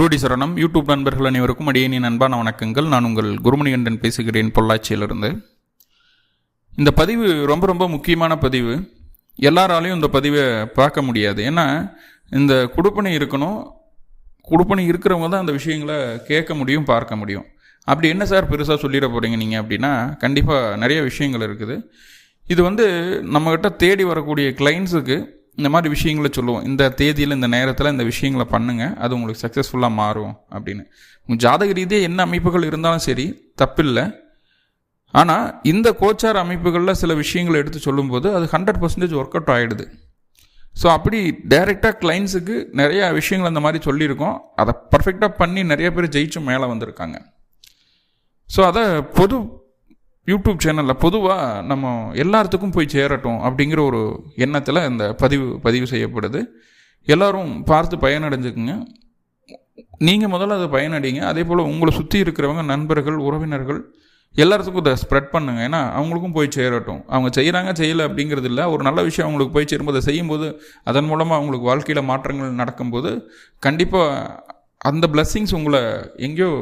குருடி சரணம். யூடியூப் நண்பர்கள் அனைவருக்கும் அடியேனின் அன்பான வணக்கங்கள். நான் உங்கள் குருமணிகண்டன் பேசுகிறேன் பொள்ளாச்சியிலிருந்து. இந்த பதிவு ரொம்ப ரொம்ப முக்கியமான பதிவு. எல்லாராலையும் இந்த பதிவை பார்க்க முடியாது. ஏன்னா இந்த குடுப்பணி இருக்கணும். குடுப்பணி இருக்கிறவங்க தான் அந்த விஷயங்களை கேட்க முடியும் பார்க்க முடியும். அப்படி என்ன சார் பெருசாக சொல்லிட போகிறீங்க நீங்கள் அப்படின்னா கண்டிப்பாக நிறைய விஷயங்கள் இருக்குது. இது வந்து நம்மக்கிட்ட தேடி வரக்கூடிய கிளைண்ட்ஸுக்கு இந்த மாதிரி விஷயங்களை சொல்லுவோம். இந்த தேதியில் இந்த நேரத்தில் இந்த விஷயங்களை பண்ணுங்கள் அது உங்களுக்கு சக்ஸஸ்ஃபுல்லாக மாறும் அப்படின்னு. உங்கள் ஜாதக ரீதியாக என்ன அமைப்புகள் இருந்தாலும் சரி தப்பில்லை. ஆனால் இந்த கோச்சார் அமைப்புகளில் சில விஷயங்களை எடுத்து சொல்லும்போது அது ஹண்ட்ரட் பர்சன்டேஜ் ஒர்க் அவுட் ஆகிடுது ஸோ அப்படி டைரெக்டாக கிளைண்ட்ஸுக்கு நிறையா விஷயங்கள் அந்த மாதிரி சொல்லியிருக்கோம். அதை பர்ஃபெக்டாக பண்ணி நிறைய பேர் ஜெயிச்சு மேலே வந்திருக்காங்க. ஸோ அதை பொது யூடியூப் சேனலில் பொதுவாக நம்ம எல்லாத்துக்கும் போய் சேரட்டும் அப்படிங்கிற ஒரு எண்ணத்தில் இந்த பதிவு பதிவு செய்யப்படுது. எல்லோரும் பார்த்து பயனடைஞ்சுக்குங்க. நீங்கள் முதல்ல அதை பயனடைங்க. அதே போல் உங்களை சுற்றி இருக்கிறவங்க நண்பர்கள் உறவினர்கள் எல்லாத்துக்கும் இதை ஸ்ப்ரெட் பண்ணுங்க. ஏன்னா அவங்களுக்கும் போய் சேரட்டும். அவங்க செய்கிறாங்க செய்யலை அப்படிங்கிறது இல்லை. ஒரு நல்ல விஷயம் அவங்களுக்கு போய் சேரும்போது அதை செய்யும்போது அதன் மூலமாக அவங்களுக்கு வாழ்க்கையில் மாற்றங்கள் நடக்கும்போது கண்டிப்பாக அந்த பிளஸ்ஸிங்ஸ் உங்களை எங்கேயோ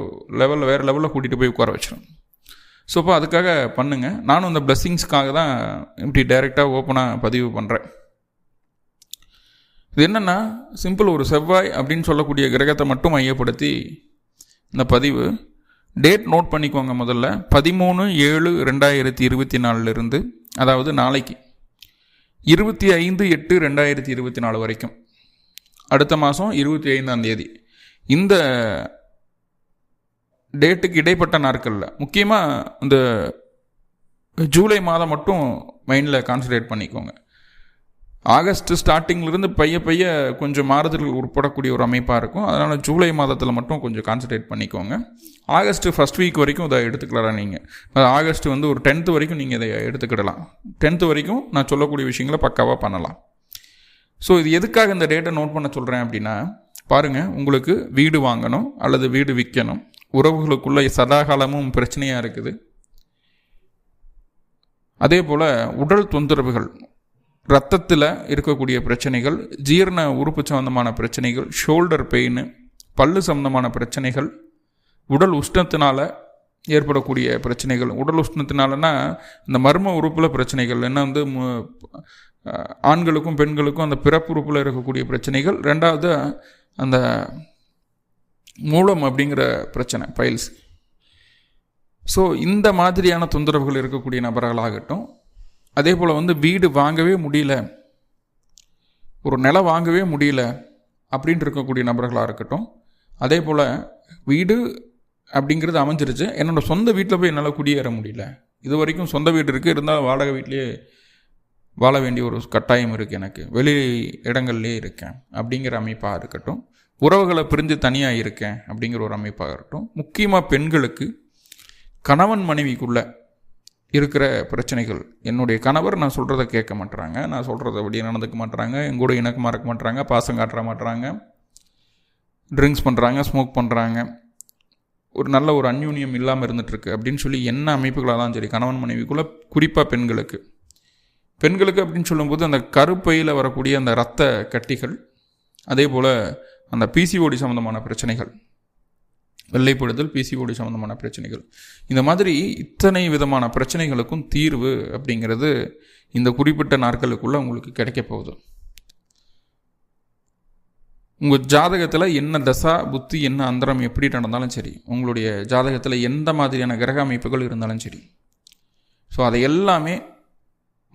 லெவலில் வேறு லெவலில் கூட்டிகிட்டு போய் உட்கார வச்சிடும் ஸோ அப்போ அதுக்காக பண்ணுங்கள் நானும் இந்த பிளஸ்ஸிங்ஸ்க்காக தான் இப்படி டைரெக்டாக ஓப்பனாக பதிவு பண்ணுறேன் இது என்னென்னா சிம்பிள் ஒரு செவ்வாய் அப்படின்னு சொல்லக்கூடிய கிரகத்தை மட்டும் மையப்படுத்தி இந்த பதிவு. டேட் நோட் பண்ணிக்கோங்க முதல்ல. பதிமூணு ஏழு ரெண்டாயிரத்தி இருபத்தி நாலுலேருந்து அதாவது நாளைக்கு. இருபத்தி ஐந்து எட்டு ரெண்டாயிரத்தி இருபத்தி நாலு வரைக்கும். அடுத்த மாதம் இருபத்தி ஐந்தாம் தேதி. இந்த டேட்டுக்கு இடைப்பட்ட நாட்களில். முக்கியமாக இந்த ஜூலை மாதம் மட்டும் மைண்டில் கான்சன்ட்ரேட் பண்ணிக்கோங்க. ஆகஸ்ட் ஸ்டார்டிங்லேருந்து பைய பைய கொஞ்சம் மாறுதல்கள் உட்படக்கூடிய ஒரு அமைப்பாக இருக்கும். அதனால் ஜூலை மாதத்தில் மட்டும் கொஞ்சம் கான்சன்ட்ரேட் பண்ணிக்கோங்க. ஆகஸ்ட் ஃபஸ்ட் வீக் வரைக்கும் இதை எடுத்துக்கலாம் நீங்கள் ஆகஸ்ட் வந்து ஒரு டென்த்து வரைக்கும் நீங்கள் இதை எடுத்துக்கிடலாம். டென்த்து வரைக்கும் நான் சொல்லக்கூடிய விஷயங்களை பக்காவாக பண்ணலாம். ஸோ இது எதுக்காக இந்த டேட்டை நோட் பண்ண சொல்கிறேன் அப்படின்னா பாருங்கள் உங்களுக்கு வீடு வாங்கணும் அல்லது வீடு விற்கணும் உறவுகளுக்குள்ள சதாகாலமும் பிரச்சனையாக இருக்குது. அதே போல் உடல் தொந்தரவுகள் ரத்தத்தில் இருக்கக்கூடிய பிரச்சனைகள் ஜீரண உறுப்பு சம்பந்தமான பிரச்சனைகள் ஷோல்டர் பெயின் பல்லு சம்பந்தமான பிரச்சனைகள் உடல் உஷ்ணத்தினால் ஏற்படக்கூடிய பிரச்சனைகள். உடல் உஷ்ணத்தினாலனா இந்த மர்ம உறுப்பில் பிரச்சனைகள் என்ன வந்து ஆண்களுக்கும் பெண்களுக்கும் அந்த பிறப்பு உறுப்பில் இருக்கக்கூடிய பிரச்சனைகள். ரெண்டாவது அந்த மூலம் அப்படிங்கிற பிரச்சனை பைல்ஸ் ஸோ இந்த மாதிரியான தொந்தரவுகள் இருக்கக்கூடிய நபர்களாகட்டும் அதே போல் வந்து வீடு வாங்கவே முடியல ஒரு நிலம் வாங்கவே முடியல அப்படின்ட்டு இருக்கக்கூடிய நபர்களாக இருக்கட்டும் அதே போல் வீடு அப்படிங்கிறது அமைஞ்சிருச்சு என்னோடய சொந்த வீட்டில் போய் என்னால் குடியேற முடியல. இது வரைக்கும் சொந்த வீடு இருக்குது இருந்தாலும் வாடகை வீட்லேயே வாழ வேண்டிய ஒரு கட்டாயம் இருக்குது எனக்கு. வெளி இடங்கள்லேயே இருக்கேன் அப்படிங்கிற அமைப்பாக இருக்கட்டும். உறவுகளை பிரிஞ்சு தனியாக இருக்கேன் அப்படிங்கிற ஒரு அமைப்பாக இருக்கட்டும் முக்கியமாக பெண்களுக்கு கணவன் மனைவிக்குள்ள இருக்கிற பிரச்சனைகள். என்னுடைய கணவர் நான் சொல்கிறத கேட்க மாட்டுறாங்க நான் சொல்கிறத அப்படியே நடந்துக்க மாட்டுறாங்க எங்கூட இணக்கமாக இருக்க மாட்டுறாங்க பாசம் காட்டுற மாட்டுறாங்க ட்ரிங்க்ஸ் பண்ணுறாங்க ஸ்மோக் பண்ணுறாங்க ஒரு நல்ல ஒரு அந்யூன்யம் இல்லாமல் இருந்துகிட்ருக்கு அப்படின்னு சொல்லி என்ன அமைப்புகளாக தான் சரி கணவன் மனைவிக்குள்ளே குறிப்பாக பெண்களுக்கு. பெண்களுக்கு அப்படின்னு சொல்லும்போது அந்த கருப்பையில் வரக்கூடிய அந்த இரத்த கட்டிகள் அதே போல் அந்த பிசிஓடி சம்மந்தமான பிரச்சனைகள். வெள்ளைப்படுதல் பிசிஓடி சம்மந்தமான பிரச்சனைகள். இந்த மாதிரி இத்தனை விதமான பிரச்சனைகளுக்கும் தீர்வு அப்படிங்கிறது இந்த குறிப்பிட்ட நாட்களுக்குள்ளே உங்களுக்கு கிடைக்க போகுது. உங்கள் ஜாதகத்தில் என்ன தசா புத்தி என்ன அந்தரம் எப்படி நடந்தாலும் சரி உங்களுடைய ஜாதகத்தில் எந்த மாதிரியான கிரக அமைப்புகள் இருந்தாலும் சரி. ஸோ அதை எல்லாமே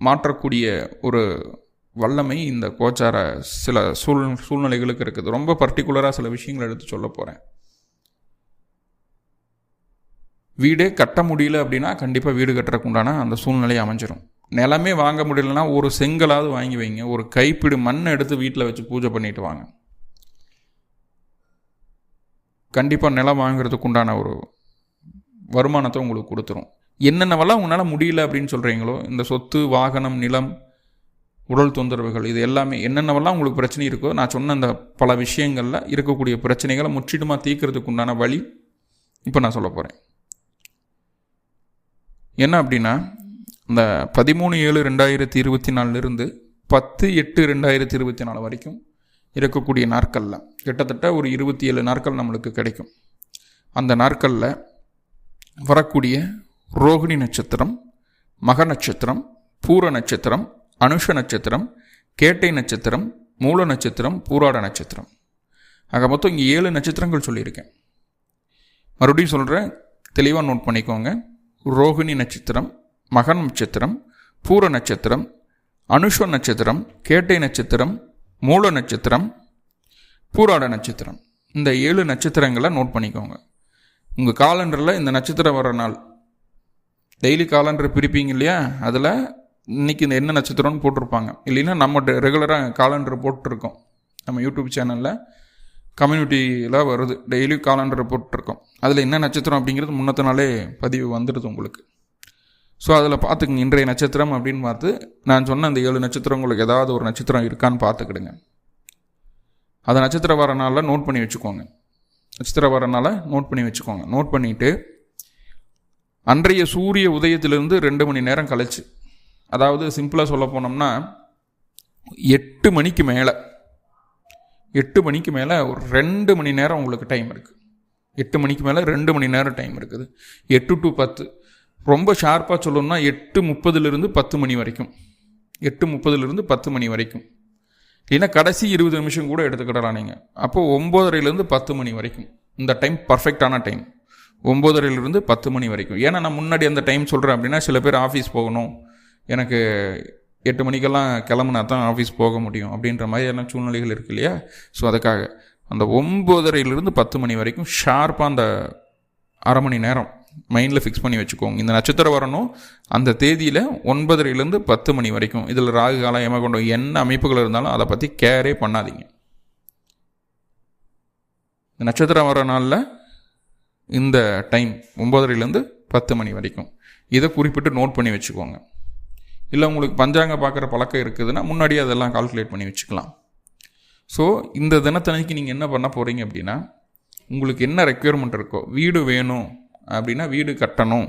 மாற்றக்கூடிய ஒரு வல்லமை இந்த கோச்சார சில சூழ் சூழ்நிலைகளுக்கு இருக்குது. ரொம்ப பர்டிகுலராக சில விஷயங்கள் எடுத்து சொல்ல போகிறேன் வீடே கட்ட முடியல அப்படின்னா கண்டிப்பாக வீடு கட்டுறக்குண்டான அந்த சூழ்நிலை அமைஞ்சிடும் நிலமே வாங்க முடியலன்னா ஒரு செங்கலாவது வாங்கி வைங்க. ஒரு கைப்பிடி மண்ணை எடுத்து வீட்டில் வச்சு பூஜை பண்ணிட்டு வாங்க. கண்டிப்பாக நிலம் வாங்கிறதுக்கு உண்டான ஒரு வருமானத்தை உங்களுக்கு கொடுத்துரும். என்னென்னவெல்லாம் உங்களால் முடியல அப்படின்னு சொல்கிறீங்களோ இந்த சொத்து வாகனம் நிலம் உடல் தொந்தரவுகள் இது எல்லாமே என்னென்னவெல்லாம் உங்களுக்கு பிரச்சனை இருக்கோ நான் சொன்ன அந்த பல விஷயங்களில் இருக்கக்கூடிய பிரச்சனைகளை முற்றிலுமாக தீர்க்கறதுக்கு உண்டான வழி இப்போ நான் சொல்ல போகிறேன் என்ன அப்படின்னா இந்த பதிமூணு ஏழு ரெண்டாயிரத்தி இருபத்தி நாலுலேருந்து பத்து எட்டு ரெண்டாயிரத்தி இருபத்தி நாலு வரைக்கும் இருக்கக்கூடிய நாட்களில் கிட்டத்தட்ட ஒரு இருபத்தி ஏழு நாட்கள் நம்மளுக்கு கிடைக்கும். அந்த நாட்களில் வரக்கூடிய ரோகிணி நட்சத்திரம் மக நட்சத்திரம் பூர நட்சத்திரம் அனுஷ நட்சத்திரம் கேட்டை நட்சத்திரம் மூல நட்சத்திரம் பூராட நட்சத்திரம். ஆக மொத்தம் இங்கே ஏழு நட்சத்திரங்கள் சொல்லியிருக்கேன். மறுபடியும் சொல்கிறேன் தெளிவாக நோட் பண்ணிக்கோங்க. ரோகிணி நட்சத்திரம் மகன் நட்சத்திரம் பூர நட்சத்திரம் அனுஷ நட்சத்திரம் கேட்டை நட்சத்திரம் மூல நட்சத்திரம் பூராட நட்சத்திரம். இந்த ஏழு நட்சத்திரங்களை நோட் பண்ணிக்கோங்க. உங்கள் காலண்டரில் இந்த நட்சத்திரம் வர நாள். டெய்லி காலண்டர் பிரிப்பீங்க இல்லையா? அதில் இன்றைக்கி இந்த என்ன நட்சத்திரம்னு போட்டிருப்பாங்க. இல்லைன்னா நம்ம ரெகுலராக காலண்டர் போட்டிருக்கோம். நம்ம யூடியூப் சேனலில் கம்யூனிட்டியில் வருது. டெய்லி காலண்டர் போட்டிருக்கோம். அதில் என்ன நட்சத்திரம் அப்படிங்கிறது முன்னத்த நாளே பதிவு வந்துடுது உங்களுக்கு. ஸோ அதில் பார்த்துக்குங்க. இன்றைய நட்சத்திரம் அப்படின்னு பார்த்து நான் சொன்ன அந்த ஏழு நட்சத்திரம் உங்களுக்கு ஏதாவது ஒரு நட்சத்திரம் இருக்கான்னு பார்த்துக்கிடுங்க. அதை நட்சத்திர வர நாளில் நோட் பண்ணி வச்சுக்கோங்க. நட்சத்திர வர நாளில் நோட் பண்ணி வச்சுக்கோங்க. நோட் பண்ணிவிட்டு அன்றைய சூரிய உதயத்திலிருந்து ரெண்டு மணி நேரம் கழிச்சு அதாவது சிம்பிளாக சொல்ல போனோம்னா எட்டு மணிக்கு மேலே எட்டு மணிக்கு மேலே ஒரு ரெண்டு மணி நேரம் உங்களுக்கு டைம் இருக்குது எட்டு மணிக்கு மேலே ரெண்டு மணி நேரம் டைம் இருக்குது. எட்டு டு பத்து. ரொம்ப ஷார்ப்பாக சொல்லணும்னா எட்டு முப்பதுலேருந்து பத்து மணி வரைக்கும். எட்டு முப்பதுலேருந்து பத்து மணி வரைக்கும். இல்லைன்னா கடைசி இருபது நிமிஷம் கூட எடுத்துக்கிடலாம் நீங்கள் அப்போது ஒம்போதரையிலேருந்து பத்து மணி வரைக்கும். இந்த டைம் பர்ஃபெக்டான டைம் ஒம்போதரையிலிருந்து பத்து மணி வரைக்கும். ஏன்னா நான் முன்னாடி அந்த டைம் சொல்கிறேன் அப்படின்னா சில பேர் ஆஃபீஸ் போகணும். எனக்கு எட்டு மணிக்கெல்லாம் கிளம்புனா தான் ஆஃபீஸ் போக முடியும் அப்படின்ற மாதிரியான சூழ்நிலைகள் இருக்கு இல்லையா? ஸோ அதுக்காக. அந்த ஒம்போதரையிலிருந்து பத்து மணி வரைக்கும் ஷார்ப்பாக அந்த அரை மணி நேரம் மைண்டில் ஃபிக்ஸ் பண்ணி வச்சுக்கோங்க. இந்த நட்சத்திரம் வரணும். அந்த தேதியில் ஒன்பதரையிலேருந்து பத்து மணி வரைக்கும். இதில் ராகு காலம் ஏமாக்கொண்டோம் என்ன அமைப்புகள் இருந்தாலும் அதை பற்றி கேரே பண்ணாதீங்க. இந்த நட்சத்திரம் வர நாளில் இந்த டைம் ஒம்பதரையிலேருந்து பத்து மணி வரைக்கும். இதை குறிப்பிட்டு நோட் பண்ணி வச்சுக்கோங்க. இல்லை உங்களுக்கு பஞ்சாங்க பார்க்குற பழக்கம் இருக்குதுன்னா முன்னாடியே அதெல்லாம் கால்குலேட் பண்ணி வச்சுக்கலாம். ஸோ இந்த தினத்தனைக்கு நீங்கள் என்ன பண்ண போகிறீங்க அப்படின்னா உங்களுக்கு என்ன ரெக்குயர்மெண்ட் இருக்கோ வீடு வேணும் அப்படின்னா வீடு கட்டணும்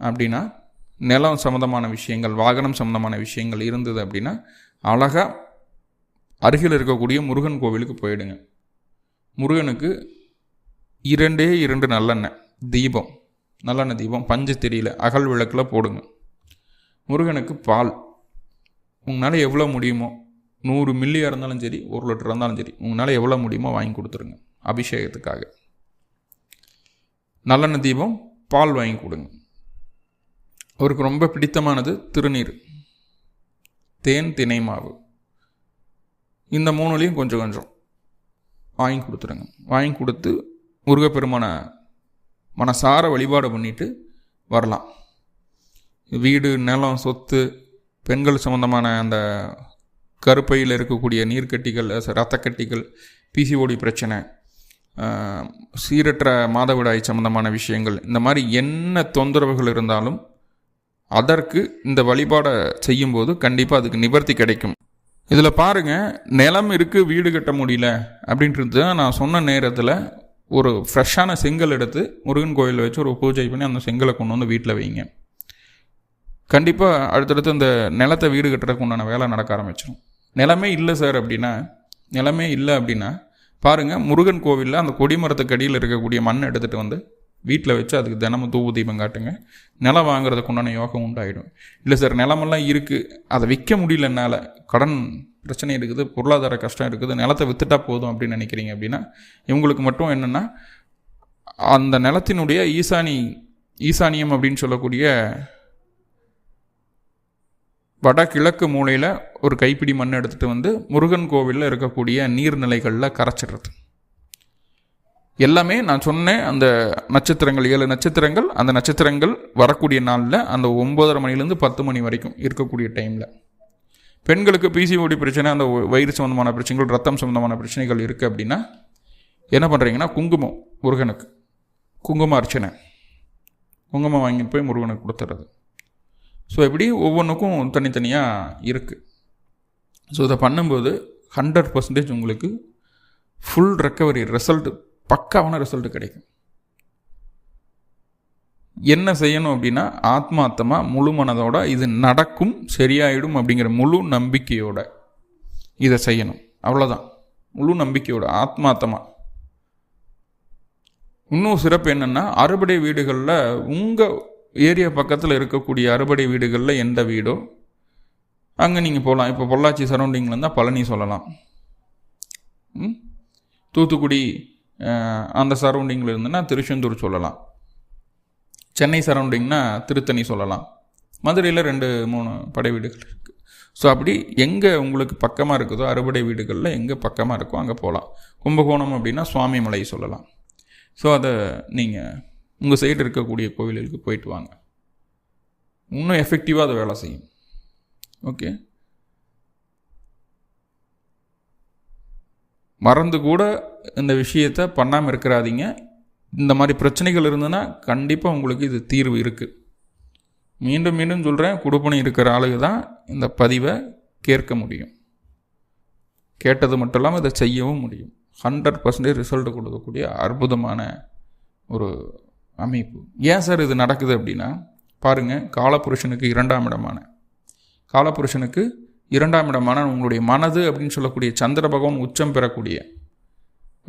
அப்படின்னா நிலம் சம்மந்தமான விஷயங்கள் வாகனம் சம்மந்தமான விஷயங்கள் இருந்தது அப்படின்னா அழகாக அருகில் இருக்கக்கூடிய முருகன் கோவிலுக்கு போயிடுங்க. முருகனுக்கு இரண்டே இரண்டு நல்லெண்ணெய் தீபம் நல்லெண்ணெய் தீபம் பஞ்சு தெரியல அகல் விளக்கில் போடுங்க. முருகனுக்கு பால். உங்களால் எவ்வளோ முடியுமோ நூறு மில்லியாக இருந்தாலும் சரி ஒரு லிட்டர் இருந்தாலும் சரி உங்களால் எவ்வளோ முடியுமோ வாங்கி கொடுத்துருங்க அபிஷேகத்துக்காக. நல்லெண்ணெய் தீபம் பால் வாங்கி கொடுங்க. அவருக்கு ரொம்ப பிடித்தமானது திருநீர். தேன் தினை மாவு. இந்த மூணுலேயும் கொஞ்சம் கொஞ்சம் வாங்கி கொடுத்துருங்க. வாங்கி கொடுத்து முருகப்பெருமானை மனசார வழிபாடு பண்ணிட்டு வரலாம். வீடு நிலம் சொத்து பெண்கள் சம்மந்தமான அந்த கருப்பையில் இருக்கக்கூடிய நீர்க்கட்டிகள் ரத்தக்கட்டிகள் பிசிஓடி பிரச்சனை சீரற்ற மாதவிடாய் சம்மந்தமான விஷயங்கள் இந்த மாதிரி என்ன தொந்தரவுகள் இருந்தாலும் அதற்கு இந்த வழிபாடை செய்யும்போது கண்டிப்பாக அதுக்கு நிவர்த்தி கிடைக்கும். இதில் பாருங்கள் நிலம் இருக்குது வீடு கட்ட முடியல அப்படின்றது நான் சொன்ன நேரத்தில் ஒரு ஃப்ரெஷ்ஷான செங்கல் எடுத்து முருகன் கோயிலில் வச்சு ஒரு பூஜை பண்ணி அந்த செங்கலை கொண்டு வந்து வீட்டில் வைங்க. கண்டிப்பாக அடுத்தடுத்து இந்த நிலத்தை வீடு கட்டுறதுக்கு உண்டான வேலை நடக்க ஆரம்பிச்சிடும் நிலமே இல்லை சார் அப்படின்னா நிலமே இல்லை அப்படின்னா பாருங்கள் முருகன் கோவிலில் அந்த கொடிமரத்துக்கு அடியில் இருக்கக்கூடிய மண் எடுத்துகிட்டு வந்து வீட்டில் வச்சு அதுக்கு தினமும் தூவு தீபம் காட்டுங்க. நிலம் வாங்குறதுக்கு உண்டான யோகம் உண்டாயிடும். இல்லை சார் நிலமெல்லாம் இருக்குது அதை விற்க முடியல என்னால் கடன் பிரச்சனை இருக்குது பொருளாதார கஷ்டம் இருக்குது நிலத்தை வித்துட்டா போதும் அப்படின்னு நினைக்கிறீங்க அப்படின்னா இவங்களுக்கு மட்டும் என்னென்னா அந்த நிலத்தினுடைய ஈசானி ஈசானியம் அப்படின்னு சொல்லக்கூடிய வடகிழக்கு மூலையில் ஒரு கைப்பிடி மண் எடுத்துகிட்டு வந்து முருகன் கோவிலில் இருக்கக்கூடிய நீர்நிலைகளில் கரைச்சிடுறது. எல்லாமே நான் சொன்னேன் அந்த நட்சத்திரங்கள் ஏழு நட்சத்திரங்கள் அந்த நட்சத்திரங்கள் வரக்கூடிய நாளில் அந்த ஒம்பதரை மணிலேருந்து பத்து மணி வரைக்கும் இருக்கக்கூடிய டைமில். பெண்களுக்கு பிசிஓடி பிரச்சனை அந்த வயிறு சம்மந்தமான பிரச்சனைகள் ரத்தம் சம்மந்தமான பிரச்சனைகள் இருக்குது அப்படின்னா என்ன பண்ணுறீங்கன்னா குங்குமம் முருகனுக்கு. குங்கும அர்ச்சனை குங்குமம் வாங்கிட்டு போய் முருகனுக்கு கொடுத்துறது. ஸோ எப்படி ஒவ்வொன்றுக்கும் தனித்தனியாக இருக்குது ஸோ இதை பண்ணும்போது ஹண்ட்ரட் பர்சன்டேஜ் உங்களுக்கு ஃபுல் ரெக்கவரி ரிசல்ட் பக்காவான ரிசல்ட் கிடைக்கும். என்ன செய்யணும் அப்படின்னா ஆத்மார்த்தமாக முழு மனதோட இது நடக்கும் சரியாயிடும் அப்படிங்கிற முழு நம்பிக்கையோட இதை செய்யணும். அவ்வளோதான் முழு நம்பிக்கையோட ஆத்மாத்தமாக இன்னும் சிறப்பு என்னென்னா அறுபடை வீடுகளில் உங்கள் ஏரியா பக்கத்தில் இருக்கக்கூடிய அறுபடை வீடுகளில் எந்த வீடோ அங்கே நீங்கள் போகலாம் இப்போ பொள்ளாச்சி சரௌண்டிங்கில் இருந்தால் பழனி சொல்லலாம். ம்? தூத்துக்குடி அந்த சரௌண்டிங்கில் இருந்துன்னா திருச்செந்தூர் சொல்லலாம். சென்னை சரௌண்டிங்னா திருத்தணி சொல்லலாம். மதுரையில் ரெண்டு மூணு படை வீடுகள் இருக்குது ஸோ அப்படி எங்கே உங்களுக்கு பக்கமாக இருக்குதோ அறுபடை வீடுகளில் எங்கே பக்கமாக இருக்கோ அங்கே போகலாம் கும்பகோணம் அப்படின்னா சுவாமி மலை சொல்லலாம். ஸோ அதை நீங்கள் உங்கள் சைடு இருக்கக்கூடிய கோவிலுக்கு போயிட்டு வாங்க. இன்னும் எஃபெக்டிவாக அதை வேலை செய்யும். ஓகே மறந்து கூட இந்த விஷயத்தை பண்ணாமல் இருக்கிறாதீங்க. இந்த மாதிரி பிரச்சனைகள் இருந்ததுன்னா கண்டிப்பாக உங்களுக்கு இது தீர்வு இருக்குது மீண்டும் மீண்டும் சொல்கிறேன் குடுப்பணி இருக்கிற ஆளுக தான் இந்த பதிவை கேட்க முடியும். கேட்டது மட்டும் இல்லாமல் இதை செய்யவும் முடியும். ஹண்ட்ரட் பர்சன்டேஜ் ரிசல்ட் கொடுக்கக்கூடிய அற்புதமான ஒரு அமைப்பு. ஏன் சார் இது நடக்குது அப்படின்னா பாருங்கள் காலபுருஷனுக்கு இரண்டாம் இடமான. காலபுருஷனுக்கு இரண்டாம் இடமான உங்களுடைய மனது அப்படின்னு சொல்லக்கூடிய சந்திர பகவான் உச்சம் பெறக்கூடிய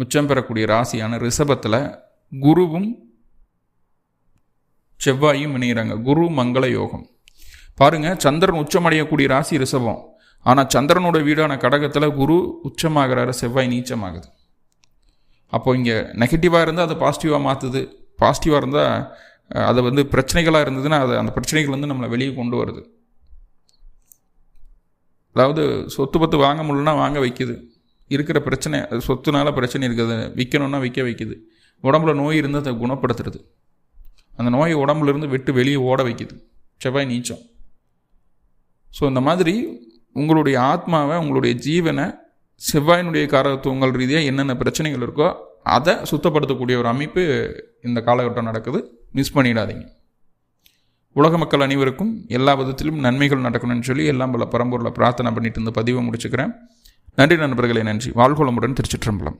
உச்சம் பெறக்கூடிய ராசியான ரிஷபத்தில் குருவும் செவ்வாயும் இணைகிறாங்க குரு மங்கள யோகம். பாருங்கள் சந்திரன் உச்சமடையக்கூடிய ராசி ரிஷபம். ஆனால் சந்திரனோட வீடான கடகத்தில் குரு உச்சமாகிறாரு செவ்வாய் நீச்சமாகுது. அப்போ இங்கே நெகட்டிவாக இருந்தால் அதை பாசிட்டிவாக மாற்றுது பாசிட்டிவாக இருந்தால் அது வந்து பிரச்சனைகளாக இருந்ததுன்னா அது அந்த பிரச்சனைகள் வந்து நம்மளை வெளியே கொண்டு வருது. அதாவது சொத்து பத்து வாங்க முடியலன்னா வாங்க வைக்குது. இருக்கிற பிரச்சனை அது சொத்துனால பிரச்சனை இருக்குது. விற்கணும்னா விற்க வைக்குது. உடம்புல நோய் இருந்தால் அதை குணப்படுத்துறது. அந்த நோயை உடம்புலேருந்து விட்டு வெளியே ஓட வைக்குது. செவ்வாய் நீச்சம். ஸோ இந்த மாதிரி உங்களுடைய ஆத்மாவை உங்களுடைய ஜீவனை செவ்வாயினுடைய காரத்துவங்கள் ரீதியாக என்னென்ன பிரச்சனைகள் இருக்கோ அதை சுத்தப்படுத்தக்கூடிய ஒரு அமைப்பு இந்த காலகட்டம் நடக்குது. மிஸ் பண்ணிடாதீங்க. உலக மக்கள் அனைவருக்கும் எல்லா விதத்திலும் நன்மைகள் நடக்கணும்னு சொல்லி எல்லாம் பல பரம்பூரில் பிரார்த்தனை பண்ணிட்டு இருந்த பதிவை முடிச்சுக்கிறேன். நன்றி நண்பர்களே நன்றி. வாழ்கோளமுடன் திருச்சிற்றம்பலம்.